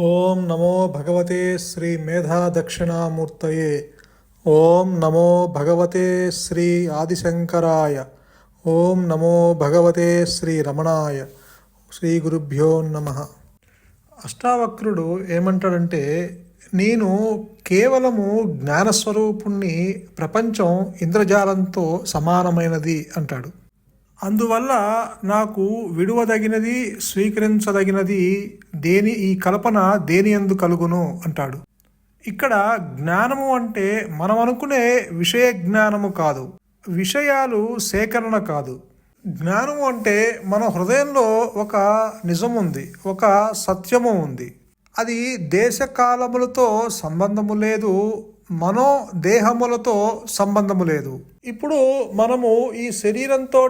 ఓం నమో భగవతే శ్రీ మేధా దక్షిణామూర్తయే ఓం నమో భగవతే శ్రీ ఆదిశంకరాయ. ఓం నమో భగవతే శ్రీ రమణాయ. శ్రీ గురుభ్యో నమ. అష్టావక్రుడు ఏమంటాడంటే నేను కేవలము జ్ఞానస్వరూపుణ్ణి ప్రపంచం ఇంద్రజాలంతో సమానమైనది అంటాడు. అందువల్ల నాకు విడువదగినది స్వీకరించదగినది దేని ఈ కల్పన దేని ఎందు కలుగును అంటాడు. ఇక్కడ జ్ఞానము అంటే మనం అనుకునే విషయ జ్ఞానము కాదు. విషయాలు సేకరణ కాదు. జ్ఞానము అంటే మన హృదయంలో ఒక నిజం ఉంది ఒక సత్యము ఉంది. అది దేశకాలములతో సంబంధము లేదు మనో దేహములతో సంబంధము లేదు. ఇప్పుడు మనము ఈ శరీరంతో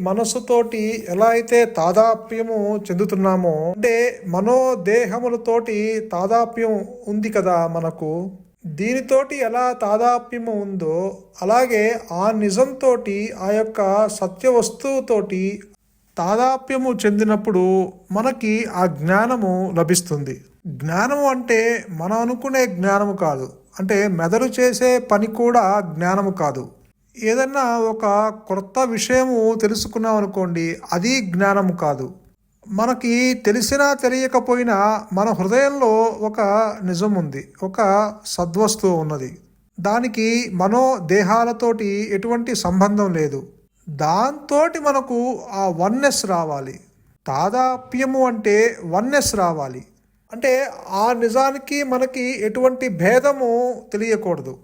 మనస్సుతోటి ఎలా అయితే తాదాప్యము చెందుతున్నామో అంటే మనోదేహములతోటి తాదాప్యం ఉంది కదా మనకు. దీనితోటి ఎలా తాదాప్యము ఉందో అలాగే ఆ నిజంతో ఆ యొక్క సత్య వస్తువుతోటి తాదాప్యము చెందినప్పుడు మనకి ఆ జ్ఞానము లభిస్తుంది. జ్ఞానము అంటే మనం అనుకునే జ్ఞానము కాదు. అంటే మెదడు చేసే పని కూడా జ్ఞానము కాదు. ఏదన్నా ఒక కొత్త విషయము తెలుసుకున్నాం అనుకోండి అది జ్ఞానము కాదు. మనకి తెలిసినా తెలియకపోయినా మన హృదయంలో ఒక నిజం ఉంది ఒక సద్వస్తువు ఉన్నది. దానికి మనో దేహాలతోటి ఎటువంటి సంబంధం లేదు. దాంతోటి మనకు ఆ వన్నెస్ రావాలి. తాదాప్యము అంటే వన్నెస్ రావాలి. అంటే ఆ నిజానికి మనకి ఎటువంటి భేదము తెలియకూడదు.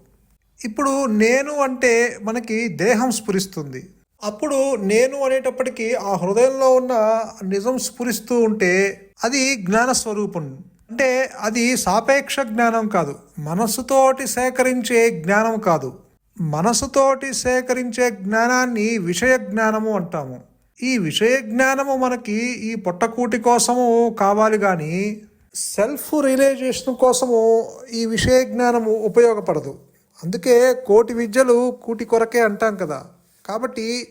ఇప్పుడు నేను అంటే మనకి దేహం స్ఫురిస్తుంది. అప్పుడు నేను అనేటప్పటికీ ఆ హృదయంలో ఉన్న నిజం స్ఫురిస్తూ ఉంటే అది జ్ఞానస్వరూపం. అంటే అది సాపేక్ష జ్ఞానం కాదు. మనస్సుతోటి సేకరించే జ్ఞానం కాదు. మనసుతోటి సేకరించే జ్ఞానాన్ని విషయ జ్ఞానము అంటాము. ఈ విషయ జ్ఞానము మనకి ఈ పొట్టకూటి కోసము కావాలి కానీ సెల్ఫ్ రియలైజేషన్ కోసము ఈ విషయ జ్ఞానము ఉపయోగపడదు. అందుకే కోటి విద్యలు కూటి కొరకే అంటాం కదా. కాబట్టి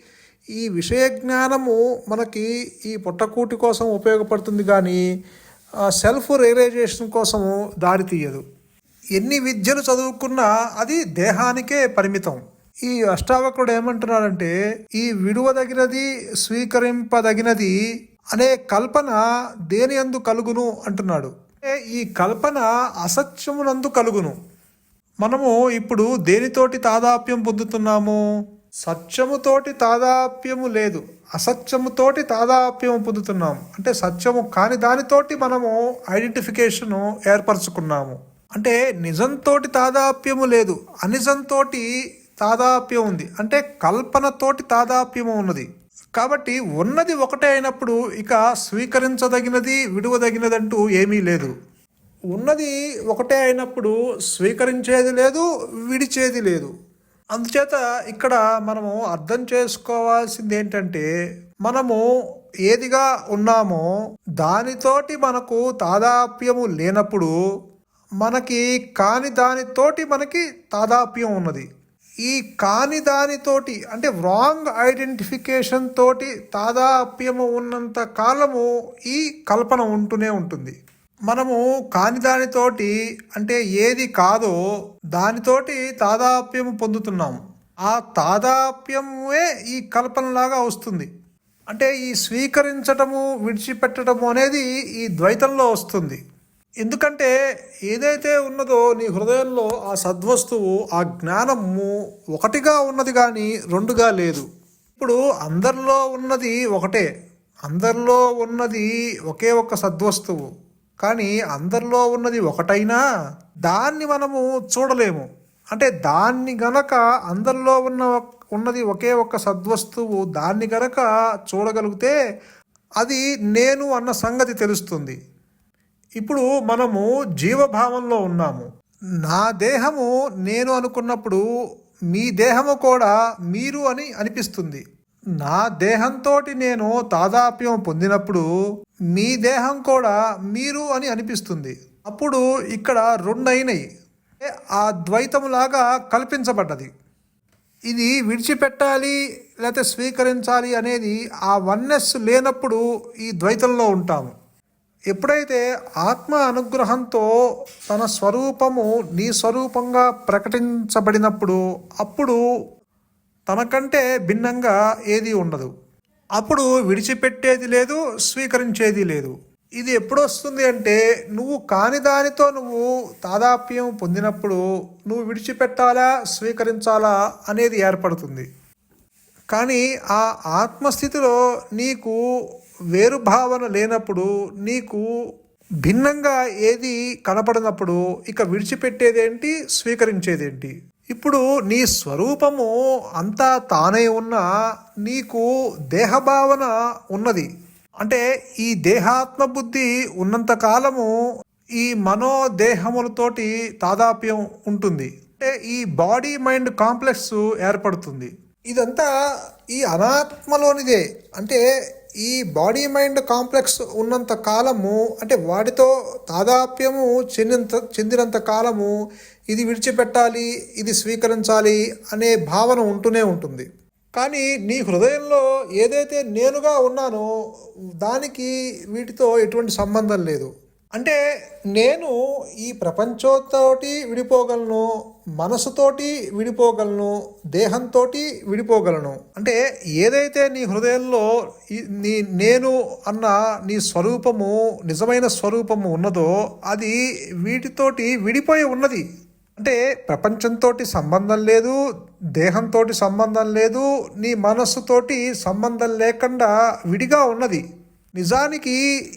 ఈ విషయ జ్ఞానము మనకి ఈ పొట్టకూటి కోసం ఉపయోగపడుతుంది కానీ సెల్ఫ్ రియలైజేషన్ కోసము దారి తీయదు. ఎన్ని విద్యలు చదువుకున్నా అది దేహానికే పరిమితం. ఈ అష్టావక్రుడు ఏమంటున్నాడంటే ఈ విడువదగినది స్వీకరింపదగినది అనే కల్పన దేని అందు కలుగును అంటున్నాడు. ఈ కల్పన అసత్యమునందు కలుగును. మనము ఇప్పుడు దేనితోటి తాదాప్యం పొందుతున్నాము? సత్యముతోటి తాదాప్యము లేదు. అసత్యముతోటి తాదాప్యము పొందుతున్నాము అంటే సత్యము కాని దానితోటి మనము ఐడెంటిఫికేషను ఏర్పరచుకున్నాము. అంటే నిజంతోటి తాదాప్యము లేదు అనిజంతోటి తాదాప్యం ఉంది. అంటే కల్పనతోటి తాదాప్యము ఉన్నది. కాబట్టి ఉన్నది ఒకటే అయినప్పుడు ఇక స్వీకరించదగినది విడువదగినదంటూ ఏమీ లేదు. ఉన్నది ఒకటే అయినప్పుడు స్వీకరించేది లేదు విడిచేది లేదు. అందుచేత ఇక్కడ మనము అర్థం చేసుకోవాల్సింది ఏంటంటే మనము ఏదిగా ఉన్నామో దానితోటి మనకు తాదాప్యము లేనప్పుడు మనకి కాని దానితోటి మనకి తాదాప్యం ఉన్నది. ఈ కాని దానితోటి అంటే రాంగ్ ఐడెంటిఫికేషన్ తోటి తాదాప్యము ఉన్నంత కాలము ఈ కల్పన ఉంటూనే ఉంటుంది. మనము కాని దానితోటి అంటే ఏది కాదో దానితోటి తాదాప్యం పొందుతున్నాము. ఆ తాదాప్యమే ఈ కల్పనలాగా వస్తుంది. అంటే ఈ స్వీకరించటము విడిచిపెట్టడము అనేది ఈ ద్వైతంలో వస్తుంది. ఎందుకంటే ఏదైతే ఉన్నదో నీ హృదయంలో ఆ సద్వస్తువు ఆ జ్ఞానము ఒకటిగా ఉన్నది కానీ రెండుగా లేదు. ఇప్పుడు అందరిలో ఉన్నది ఒకటే. అందరిలో ఉన్నది ఒకే ఒక సద్వస్తువు. కానీ అందరిలో ఉన్నది ఒకటైనా దాన్ని మనము చూడలేము. అంటే దాన్ని గనక అందరిలో ఉన్న ఉన్నది ఒకే ఒక సద్వస్తువు దాన్ని గనక చూడగలిగితే అది నేను అన్న సంగతి తెలుస్తుంది. ఇప్పుడు మనము జీవభావంలో ఉన్నాము. నా దేహము నేను అనుకున్నప్పుడు మీ దేహము కూడా మీరు అని అనిపిస్తుంది. నా దేహంతో నేను తాదాప్యం పొందినప్పుడు మీ దేహం కూడా మీరు అని అనిపిస్తుంది. అప్పుడు ఇక్కడ రెండైనవి ఆ ద్వైతములాగా కల్పించబడ్డది. ఇది విడిచిపెట్టాలి లేకపోతే స్వీకరించాలి అనేది ఆ వన్నెస్ లేనప్పుడు ఈ ద్వైతంలో ఉంటాము. ఎప్పుడైతే ఆత్మ అనుగ్రహంతో తన స్వరూపము నీ స్వరూపంగా ప్రకటించబడినప్పుడు అప్పుడు తనకంటే భిన్నంగా ఏది ఉండదు. అప్పుడు విడిచిపెట్టేది లేదు స్వీకరించేది లేదు. ఇది ఎప్పుడు వస్తుంది అంటే నువ్వు కాని దానితో నువ్వు తాదాప్యం పొందినప్పుడు నువ్వు విడిచిపెట్టాలా స్వీకరించాలా అనేది ఏర్పడుతుంది. కానీ ఆ ఆత్మస్థితిలో నీకు వేరు భావన లేనప్పుడు నీకు భిన్నంగా ఏది కనపడినప్పుడు ఇక విడిచిపెట్టేదేంటి? స్వీకరించేదేంటి? ఇప్పుడు నీ స్వరూపము అంతా తానే ఉన్నా నీకు దేహభావన ఉన్నది. అంటే ఈ దేహాత్మ బుద్ధి ఉన్నంత కాలము ఈ మనోదేహములతోటి తాదాప్యం ఉంటుంది. అంటే ఈ బాడీ మైండ్ కాంప్లెక్స్ ఏర్పడుతుంది. ఇదంతా ఈ అనాత్మలోనిదే. అంటే ఈ బాడీ మైండ్ కాంప్లెక్స్ ఉన్నంత కాలము అంటే వాటితో తాదాప్యము చెందినంత చెందినంత కాలము ఇది విడిచిపెట్టాలి ఇది స్వీకరించాలి అనే భావన ఉంటూనే ఉంటుంది. కానీ నీ హృదయంలో ఏదైతే నేనుగా ఉన్నానో దానికి వీటితో ఎటువంటి సంబంధం లేదు. అంటే నేను ఈ ప్రపంచంతోటి విడిపోగలను మనసుతోటి విడిపోగలను దేహంతో విడిపోగలను. అంటే ఏదైతే నీ హృదయంలో నీ నేను అన్న నీ స్వరూపము నిజమైన స్వరూపము ఉన్నదో అది వీటితోటి విడిపోయి ఉన్నది. అంటే ప్రపంచంతో సంబంధం లేదు దేహంతో సంబంధం లేదు నీ మనస్సుతోటి సంబంధం లేకుండా విడిగా ఉన్నది. నిజానికి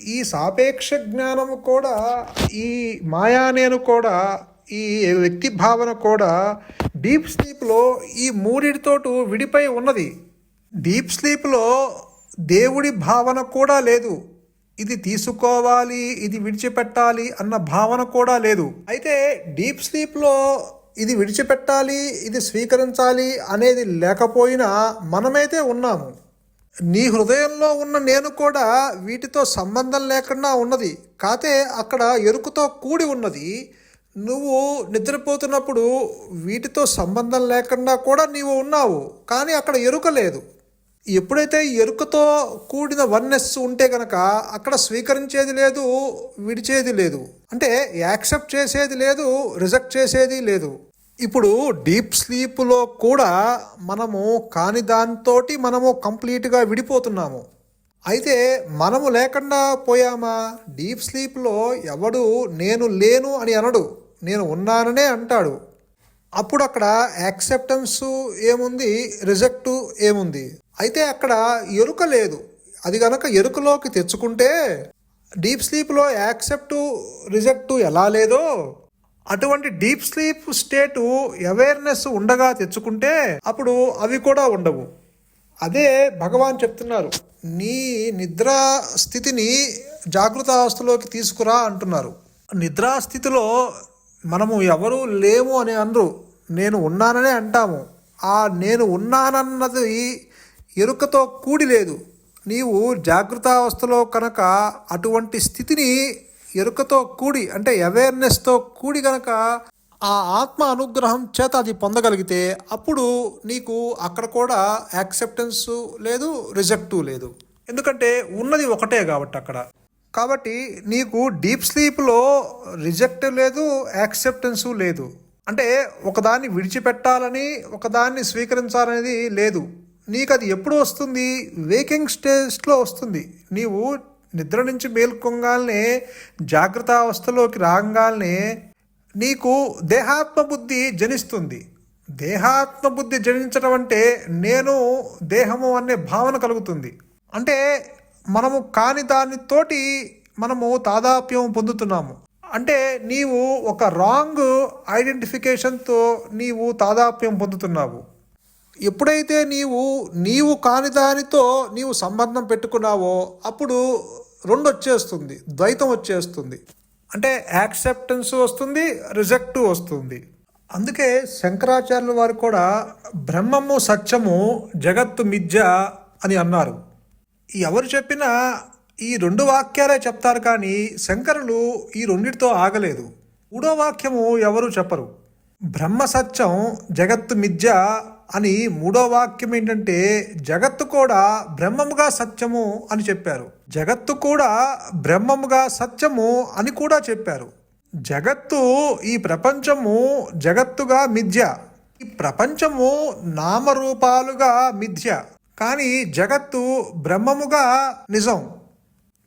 ఈ సాపేక్ష జ్ఞానము కూడా ఈ మాయా నేను కూడా ఈ వ్యక్తి భావన కూడా డీప్ స్లీప్లో ఈ మూడిటితోటి విడిపై ఉన్నది. డీప్ స్లీప్లో దేవుడి భావన కూడా లేదు. ఇది తీసుకోవాలి ఇది విడిచిపెట్టాలి అన్న భావన కూడా లేదు. అయితే డీప్ స్లీప్లో ఇది విడిచిపెట్టాలి ఇది స్వీకరించాలి అనేది లేకపోయినా మనమైతే ఉన్నాము. నీ హృదయంలో ఉన్న నేను కూడా వీటితో సంబంధం లేకుండా ఉన్నది. కాతే అక్కడ ఎరుకుతో కూడి ఉన్నది. నువ్వు నిద్రపోతున్నప్పుడు వీటితో సంబంధం లేకుండా కూడా నీవు ఉన్నావు కానీ అక్కడ ఎరుక లేదు. ఎప్పుడైతే ఎరుకతో కూడిన వన్నెస్ ఉంటే కనుక అక్కడ స్వీకరించేది లేదు విడిచేది లేదు. అంటే యాక్సెప్ట్ చేసేది లేదు రిజెక్ట్ చేసేది లేదు. ఇప్పుడు డీప్ స్లీప్లో కూడా మనము కాని దానితోటి మనము కంప్లీట్గా విడిపోతున్నాము. అయితే మనము లేకుండా పోయామా? డీప్ స్లీప్లో ఎవడు నేను లేను అని అనడు. నేను ఉన్నాననే అంటాడు. అప్పుడు అక్కడ యాక్సెప్టెన్స్ ఏముంది? రిజెక్టు ఏముంది? అయితే అక్కడ ఎరుక లేదు. అది గనక ఎరుకలోకి తెచ్చుకుంటే డీప్ స్లీప్లో యాక్సెప్ట్ రిజెక్ట్ ఎలా లేదో? అటువంటి డీప్ స్లీప్ స్టేటు అవేర్నెస్ ఉండగా తెచ్చుకుంటే అప్పుడు అవి కూడా ఉండవు. అదే భగవాన్ చెప్తున్నారు. నీ నిద్రా స్థితిని జాగృత అవస్థలోకి తీసుకురా అంటున్నారు. నిద్రా స్థితిలో మనము ఎవరూ లేము అని అనరు. నేను ఉన్నాననే అంటాము. ఆ నేను ఉన్నానన్నది ఎరుకతో కూడి లేదు. నీవు జాగృతావస్థలో కనుక అటువంటి స్థితిని ఎరుకతో కూడి అంటే అవేర్నెస్తో కూడి కనుక ఆ ఆత్మ అనుగ్రహం చేత అది పొందగలిగితే అప్పుడు నీకు అక్కడ కూడా యాక్సెప్టెన్స్ లేదు రిజెక్టు లేదు. ఎందుకంటే ఉన్నది ఒకటే కాబట్టి అక్కడ. కాబట్టి నీకు డీప్ స్లీప్లో రిజెక్ట్ లేదు యాక్సెప్టెన్స్ లేదు. అంటే ఒకదాన్ని విడిచిపెట్టాలని ఒకదాన్ని స్వీకరించాలనేది లేదు. నీకు అది ఎప్పుడు వస్తుంది? వేకింగ్ స్టేజ్లో వస్తుంది. నీవు నిద్ర నుంచి మేల్కొంగానే జాగ్రత్త అవస్థలోకి రాగానే నీకు దేహాత్మ బుద్ధి జనిస్తుంది. దేహాత్మ బుద్ధి జనించడం అంటే నేను దేహము అనే భావన కలుగుతుంది. అంటే మనము కాని దానితోటి మనము తాదాప్యం పొందుతున్నాము. అంటే నీవు ఒక రాంగ్ ఐడెంటిఫికేషన్తో నీవు తాదాప్యం పొందుతున్నావు. ఎప్పుడైతే నీవు నీవు కాని దానితో నీవు సంబంధం పెట్టుకున్నావో అప్పుడు రెండు వచ్చేస్తుంది ద్వైతం వచ్చేస్తుంది. అంటే యాక్సెప్టెన్స్ వస్తుంది రిజెక్ట్ వస్తుంది. అందుకే శంకరాచార్యుల వారు కూడా బ్రహ్మము సత్యము జగత్తు మిథ్య అని అన్నారు. ఎవరు చెప్పినా ఈ రెండు వాక్యాలే చెప్తారు కానీ శంకరులు ఈ రెండిటితో ఆగలేదు. మూడో వాక్యము ఎవరు చెప్పరు. బ్రహ్మ సత్యం జగత్తు మిథ్య అని మూడో వాక్యం ఏంటంటే జగత్తు కూడా బ్రహ్మముగా సత్యము అని చెప్పారు. జగత్తు కూడా బ్రహ్మముగా సత్యము అని కూడా చెప్పారు. జగత్తు ఈ ప్రపంచము జగత్తుగా మిథ్య. ఈ ప్రపంచము నామరూపాలుగా మిథ్య. కానీ జగత్తు బ్రహ్మముగా నిజం.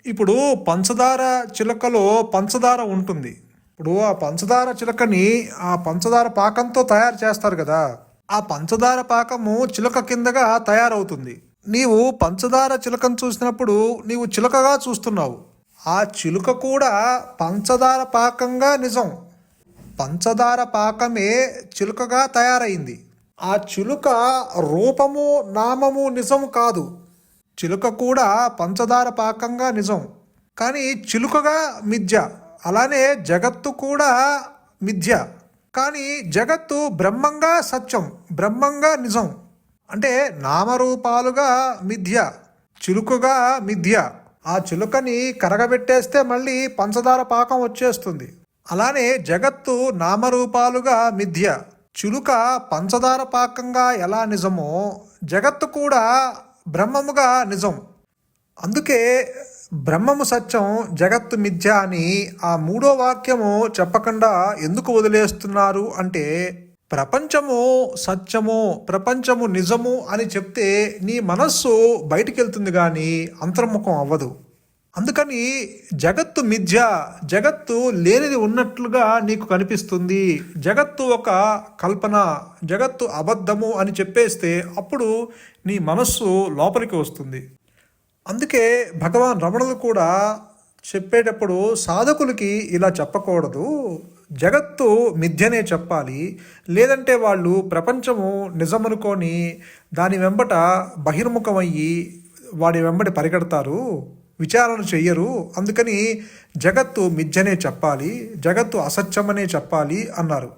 ఇప్పుడు పంచదార చిలకలో పంచదార ఉంటుంది. ఇప్పుడు ఆ పంచదార చిలకని ఆ పంచదార పాకంతో తయారు చేస్తారు కదా. ఆ పంచదార పాకము చిలక కిందగా తయారవుతుంది. నీవు పంచదార చిలకను చూసినప్పుడు నీవు చిలకగా చూస్తున్నావు. ఆ చిలుక కూడా పంచదార పాకంగా నిజం. పంచదార పాకమే చిలుకగా తయారైంది. ఆ చిలుక రూపము నామము నిజం కాదు. చిలుక కూడా పంచదార పాకంగా నిజం. కానీ చిలుకగా మిథ్య. అలానే జగత్తు కూడా మిథ్య. కానీ జగత్తు బ్రహ్మంగా సత్యం బ్రహ్మంగా నిజం. అంటే నామరూపాలుగా మిథ్య చిలుకగా మిథ్య. ఆ చిలుకని కరగబెట్టేస్తే మళ్ళీ పంచదార పాకం వచ్చేస్తుంది. అలానే జగత్తు నామరూపాలుగా మిథ్య. చిలుక పంచదార పాకంగా ఎలా నిజమో జగత్తు కూడా బ్రహ్మముగా నిజం. అందుకే బ్రహ్మము సత్యం జగత్తు మిథ్య అని ఆ మూడో వాక్యము చెప్పకుండా ఎందుకు వదిలేస్తున్నారు అంటే ప్రపంచము సత్యము ప్రపంచము నిజము అని చెప్తే నీ మనస్సు బయటికి వెళ్తుంది కానీ అంతర్ముఖం అవ్వదు. అందుకని జగత్తు మిథ్య జగత్తు లేనిది ఉన్నట్లుగా నీకు కనిపిస్తుంది. జగత్తు ఒక కల్పన జగత్తు అబద్ధము అని చెప్పేస్తే అప్పుడు నీ మనస్సు లోపలికి వస్తుంది. అందుకే భగవాన్ రమణులు కూడా చెప్పేటప్పుడు సాధకులకి ఇలా చెప్పకూడదు. జగత్తు మిథ్యనే చెప్పాలి. లేదంటే వాళ్ళు ప్రపంచము నిజమనుకొని దాని వెంబట బహిర్ముఖమయ్యి వాడి వెంబడి పరిగెడతారు. విచారణ చెయ్యరు. అందుకని జగత్తు మిథ్యనే చెప్పాలి జగత్తు అసత్యమనే చెప్పాలి అన్నారు.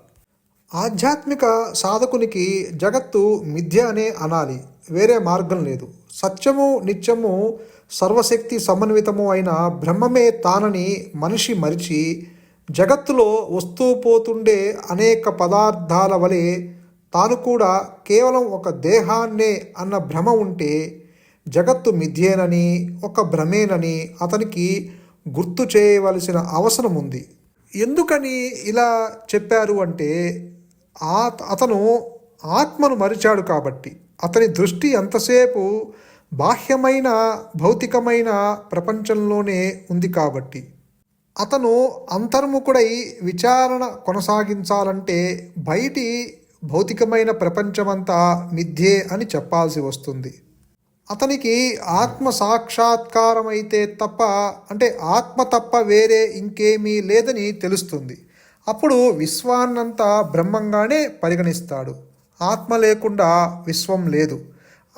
ఆధ్యాత్మిక సాధకునికి జగత్తు మిథ్య అనే అనాలి వేరే మార్గం లేదు. సత్యము నిత్యము సర్వశక్తి సమన్వితము అయిన బ్రహ్మమే తానని మనిషి మరిచి జగత్తులో వస్తూ పోతుండే అనేక పదార్థాల వలె తాను కూడా కేవలం ఒక దేహాన్నే అన్న భ్రమ ఉంటే జగత్తు మిథ్యేనని ఒక భ్రమేనని అతనికి గుర్తు చేయవలసిన అవసరం ఉంది. ఎందుకని ఇలా చెప్పారు అంటే ఆ అతను ఆత్మను మరిచాడు కాబట్టి. అతని దృష్టి ఎంతసేపు బాహ్యమైన భౌతికమైన ప్రపంచంలోనే ఉంది కాబట్టి. అతను అంతర్ముఖుడై విచారణ కొనసాగించాలంటే బయటి భౌతికమైన ప్రపంచమంతా మిథ్యే అని చెప్పాల్సి వస్తుంది. అతనికి ఆత్మ సాక్షాత్కారం అయితే తప్ప అంటే ఆత్మ తప్ప వేరే ఇంకేమీ లేదని తెలుస్తుంది. అప్పుడు విశ్వాన్నంతా బ్రహ్మంగానే పరిగణిస్తాడు. ఆత్మ లేకుండా విశ్వం లేదు.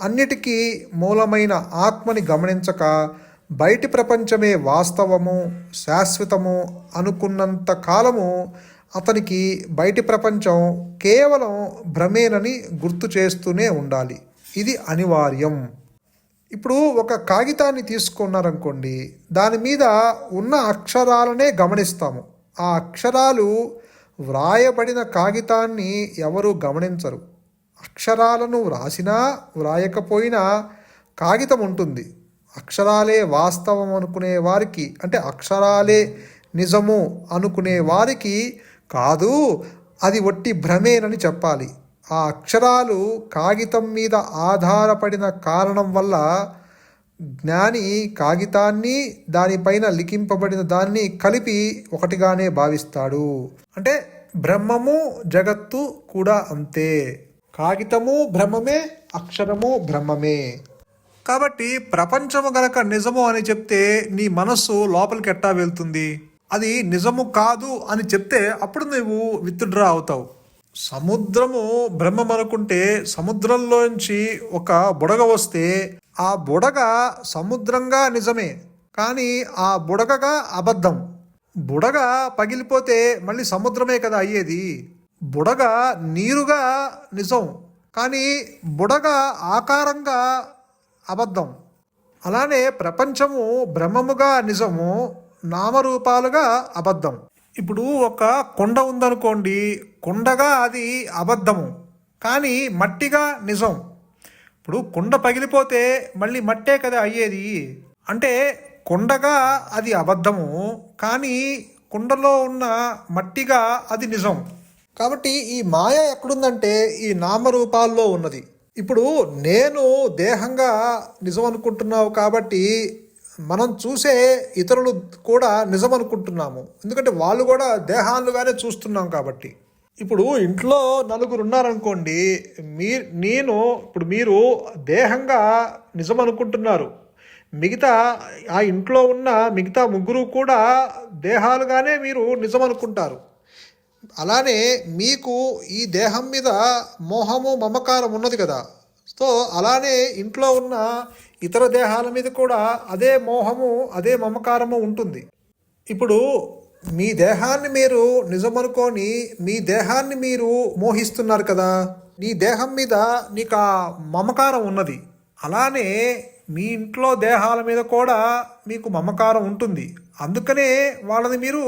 అన్నిటికీ మూలమైన ఆత్మని గమనించక బయటి ప్రపంచమే వాస్తవము శాశ్వతము అనుకున్నంత కాలము అతనికి బయటి ప్రపంచం కేవలం భ్రమేనని గుర్తు చేస్తూనే ఉండాలి. ఇది అనివార్యం. ఇప్పుడు ఒక కాగితాన్ని తీసుకున్నారనుకోండి దాని మీద ఉన్న అక్షరాలనే గమనిస్తాము. ఆ అక్షరాలు వ్రాయబడిన కాగితాన్ని ఎవరు గమనించరు. అక్షరాలను వ్రాసినా వ్రాయకపోయినా కాగితం ఉంటుంది. అక్షరాలే వాస్తవం అనుకునే వారికి అంటే అక్షరాలే నిజము అనుకునే వారికి కాదు అది వట్టి భ్రమేనని చెప్పాలి. ఆ అక్షరాలు కాగితం మీద ఆధారపడిన కారణం వల్ల జ్ఞాని కాగితాన్ని దానిపైన లిఖింపబడిన దాన్ని కలిపి ఒకటిగానే భావిస్తాడు. అంటే బ్రహ్మము జగత్తు కూడా అంతే. కాగితము బ్రహ్మమే అక్షరము బ్రహ్మమే. కాబట్టి ప్రపంచము గనక నిజము అని చెప్తే నీ మనస్సు లోపలికి ఎట్టా వెళ్తుంది? అది నిజము కాదు అని చెప్తే అప్పుడు నువ్వు విత్డ్రా అవుతావు. సముద్రము బ్రహ్మం అనుకుంటే సముద్రంలోంచి ఒక బుడగ వస్తే ఆ బుడగ సముద్రంగా నిజమే కానీ ఆ బుడగగా అబద్ధం. బుడగ పగిలిపోతే మళ్ళీ సముద్రమే కదా అయ్యేది. బుడగ నీరుగా నిజం కానీ బుడగ ఆకారంగా అబద్ధం. అలానే ప్రపంచము బ్రహ్మముగా నిజము నామరూపాలుగా అబద్ధం. ఇప్పుడు ఒక కొండ ఉందనుకోండి కొండగా అది అబద్ధము. కానీ మట్టిగా నిజం. ఇప్పుడు కుండ పగిలిపోతే మళ్ళీ మట్టే కదా అయ్యేది. అంటే కుండగా అది అబద్ధము కానీ కుండలో ఉన్న మట్టిగా అది నిజం. కాబట్టి ఈ మాయ ఎక్కడుందంటే ఈ నామరూపాల్లో ఉన్నది. ఇప్పుడు నేను దేహంగా నిజం అనుకుంటున్నావు కాబట్టి మనం చూసే ఇతరులు కూడా నిజం అనుకుంటున్నాము ఎందుకంటే వాళ్ళు కూడా దేహాలుగానే చూస్తున్నాం కాబట్టి. ఇప్పుడు ఇంట్లో నలుగురు ఉన్నారనుకోండి మీ నేను ఇప్పుడు మీరు దేహంగా నిజం అనుకుంటున్నారు మిగతా ఆ ఇంట్లో ఉన్న మిగతా ముగ్గురు కూడా దేహాలుగానే మీరు నిజం అనుకుంటారు అలానే మీకు ఈ దేహం మీద మోహము మమకారం ఉన్నది కదా. సో అలానే ఇంట్లో ఉన్న ఇతర దేహాల మీద కూడా అదే మోహము అదే మమకారము ఉంటుంది. ఇప్పుడు మీ దేహాన్ని మీరు నిజమనుకొని మీ దేహాన్ని మీరు మోహిస్తున్నారు కదా నీ దేహం మీద నీకు ఆ మమకారం ఉన్నది. అలానే మీ ఇంట్లో దేహాల మీద కూడా మీకు మమకారం ఉంటుంది. అందుకనే వాళ్ళని మీరు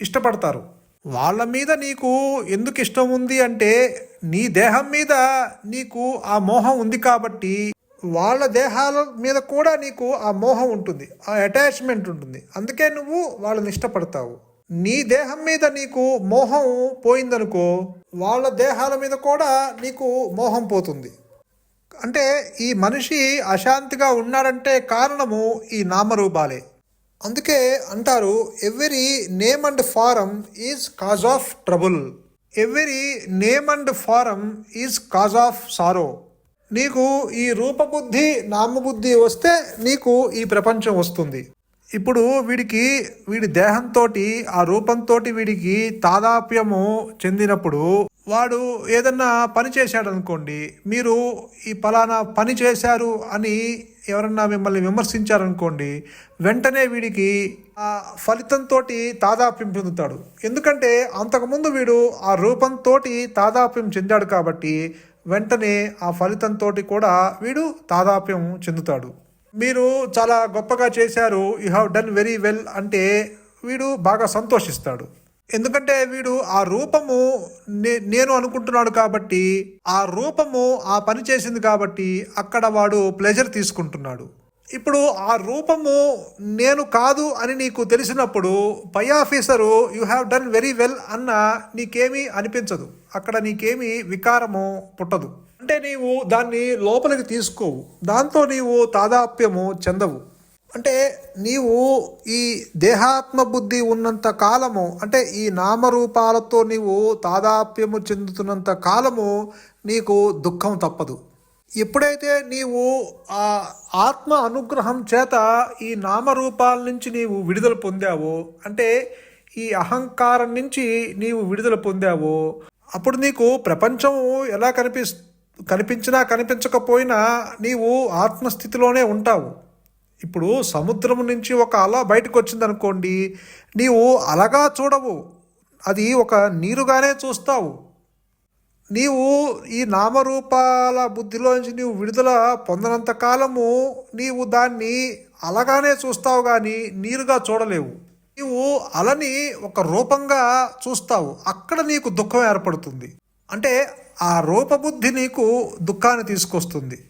ఇష్టపడతారు. వాళ్ళ మీద నీకు ఎందుకు ఇష్టం ఉంది అంటే నీ దేహం మీద నీకు ఆ మోహం ఉంది కాబట్టి వాళ్ళ దేహాల మీద కూడా నీకు ఆ మోహం ఉంటుంది ఆ అటాచ్మెంట్ ఉంటుంది. అందుకే నువ్వు వాళ్ళని ఇష్టపడతావు. నీ దేహం మీద నీకు మోహం పోయిందనుకో వాళ్ళ దేహాల మీద కూడా నీకు మోహం పోతుంది. అంటే ఈ మనిషి అశాంతిగా ఉన్నాడంటే కారణము ఈ నామరూపాలే. అందుకే అంటారు every name and form is cause of trouble every name and form is cause of sorrow నీకు ఈ రూపబుద్ధి నామబుద్ధి వస్తే నీకు ఈ ప్రపంచం వస్తుంది. ఇప్పుడు వీడికి వీడి దేహంతో ఆ రూపంతో వీడికి తాదాప్యము చెందినప్పుడు వాడు ఏదన్నా పని చేశాడు అనుకోండి మీరు ఈ పలానా పని చేశారు అని ఎవరన్నా మిమ్మల్ని విమర్శించారనుకోండి వెంటనే వీడికి ఆ ఫలితంతో తాదాప్యం చెందుతాడు. ఎందుకంటే అంతకుముందు వీడు ఆ రూపంతో తాదాప్యం చెందాడు కాబట్టి వెంటనే ఆ ఫలితంతో కూడా వీడు తాదాప్యం చెందుతాడు. మీరు చాలా గొప్పగా చేశారు. You have done very well అంటే వీడు బాగా సంతోషిస్తాడు. ఎందుకంటే వీడు ఆ రూపము నే- నేను అనుకుంటున్నాడు కాబట్టి ఆ రూపము ఆ పని చేసింది కాబట్టి అక్కడ వాడు ప్లెజర్ తీసుకుంటున్నాడు. ఇప్పుడు ఆ రూపము నేను కాదు అని నీకు తెలిసినప్పుడు పై officer you have done very well అన్న నీకేమీ అనిపించదు. అక్కడ నీకేమీ వికారము పుట్టదు. అంటే నీవు దాన్ని లోపలికి తీసుకోవు. దాంతో నీవు తాదాప్యము చెందవు. అంటే నీవు ఈ దేహాత్మ బుద్ధి ఉన్నంత కాలము అంటే ఈ నామరూపాలతో నీవు తాదాప్యము చెందుతున్నంత కాలము నీకు దుఃఖం తప్పదు. ఎప్పుడైతే నీవు ఆ ఆత్మ అనుగ్రహం చేత ఈ నామరూపాల నుంచి నీవు విడుదల పొందావో అంటే ఈ అహంకారం నుంచి నీవు విడుదల పొందావో అప్పుడు నీకు ప్రపంచం ఎలా కనిపి కనిపించినా కనిపించకపోయినా నీవు ఆత్మస్థితిలోనే ఉంటావు. ఇప్పుడు సముద్రం నుంచి ఒక అల బయటకు వచ్చిందనుకోండి నీవు అలగా చూడవు. అది ఒక నీరుగానే చూస్తావు. నీవు ఈ నామరూపాల బుద్ధిలోంచి నీవు విడుదల పొందనంత కాలము నీవు దాన్ని అలగానే చూస్తావు కానీ నీరుగా చూడలేవు. నీవు అలని ఒక రూపంగా చూస్తావు. అక్కడ నీకు దుఃఖం ఏర్పడుతుంది. అంటే ఆ రూపబుద్ధి నీకు దుఃఖాన్ని తీసుకొస్తుంది.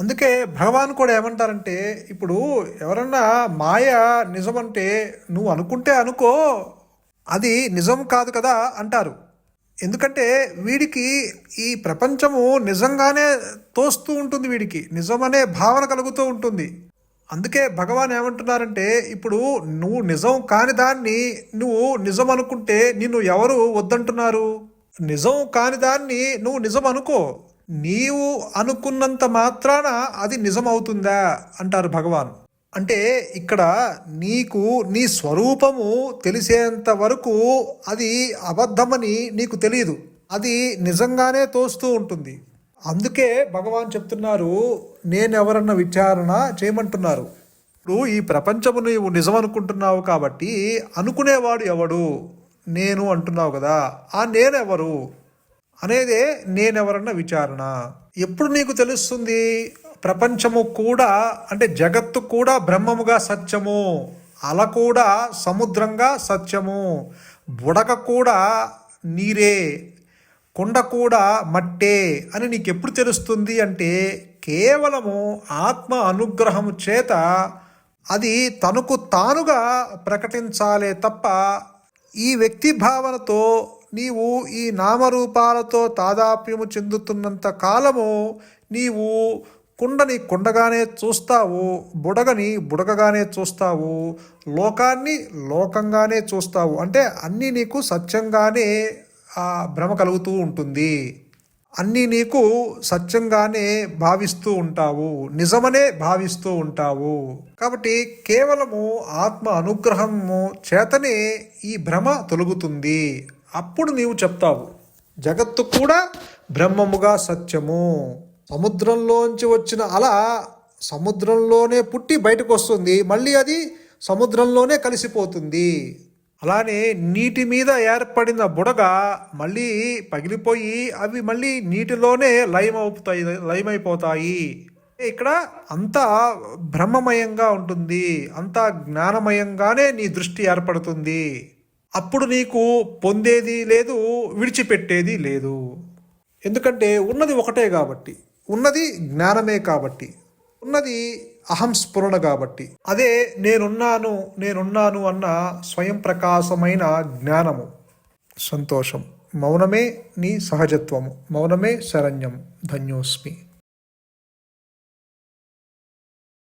అందుకే భగవాన్ కూడా ఏమంటారంటే ఇప్పుడు ఎవరన్నా మాయ నిజమంటే నువ్వు అనుకుంటే అనుకో అది నిజం కాదు కదా అంటారు. ఎందుకంటే వీడికి ఈ ప్రపంచము నిజంగానే తోస్తూ ఉంటుంది వీడికి. నిజమనే భావన కలుగుతూ ఉంటుంది. అందుకే భగవాన్ ఏమంటున్నారంటే ఇప్పుడు నువ్వు నిజం కాని దాన్ని నువ్వు నిజం అనుకుంటే నిన్ను ఎవరు వద్దంటున్నారు? నిజం కాని దాన్ని నువ్వు నిజం అనుకో. నీవు అనుకున్నంత మాత్రాన అది నిజం అవుతుందా అంటారు భగవాన్. అంటే ఇక్కడ నీకు నీ స్వరూపము తెలిసేంత వరకు అది అబద్ధమని నీకు తెలియదు. అది నిజంగానే తోస్తూ ఉంటుంది. అందుకే భగవాన్ చెప్తున్నారు నేనెవరన్న విచారణ చేయమంటున్నారు. ఇప్పుడు ఈ ప్రపంచము నీవు నిజం అనుకుంటున్నావు కాబట్టి అనుకునేవాడు ఎవడు? నేను అంటున్నావు కదా ఆ నేనెవరు? అనేదే నేనెవరన్న విచారణ. ఎప్పుడు నీకు తెలుస్తుంది? ప్రపంచము కూడా అంటే జగత్తు కూడా బ్రహ్మముగా సత్యము అల కూడా సముద్రంగా సత్యము బుడక కూడా నీరే కుండ కూడా మట్టే అని నీకు ఎప్పుడు తెలుస్తుంది అంటే కేవలము ఆత్మ అనుగ్రహము చేత అది తనకు తానుగా ప్రకటించాలే తప్ప ఈ వ్యక్తి భావనతో నీవు ఈ నామరూపాలతో తాదాప్యము చెందుతున్నంత కాలము నీవు కుండని కుండగానే చూస్తావు బుడగని బుడగగానే చూస్తావు లోకాన్ని లోకంగానే చూస్తావు. అంటే అన్నీ నీకు సత్యంగానే భ్రమ కలుగుతూ ఉంటుంది. అన్నీ నీకు సత్యంగానే భావిస్తూ ఉంటావు నిజమనే భావిస్తూ ఉంటావు. కాబట్టి కేవలము ఆత్మ అనుగ్రహము చేతనే ఈ భ్రమ తొలగుతుంది. అప్పుడు నీవు చెప్తావు జగత్తు కూడా బ్రహ్మముగా సత్యము. సముద్రంలోంచి వచ్చిన అల సముద్రంలోనే పుట్టి బయటకు వస్తుంది మళ్ళీ అది సముద్రంలోనే కలిసిపోతుంది. అలానే నీటి మీద ఏర్పడిన బుడగ మళ్ళీ పగిలిపోయి అవి మళ్ళీ నీటిలోనే లయమవుతాయి లయమైపోతాయి. ఇక్కడ అంతా బ్రహ్మమయంగా ఉంటుంది అంతా జ్ఞానమయంగానే నీ దృష్టి ఏర్పడుతుంది. అప్పుడు నీకు పొందేది లేదు విడిచిపెట్టేది లేదు. ఎందుకంటే ఉన్నది ఒకటే కాబట్టి. ఉన్నది జ్ఞానమే కాబట్టి ఉన్నది అహం స్ఫురణ కాబట్టి. అదే నేనున్నాను నేనున్నాను అన్న స్వయం ప్రకాశమైన జ్ఞానము. సంతోషం. మౌనమే నీ సహజత్వము. మౌనమే శరణ్యం. ధన్యోస్మి.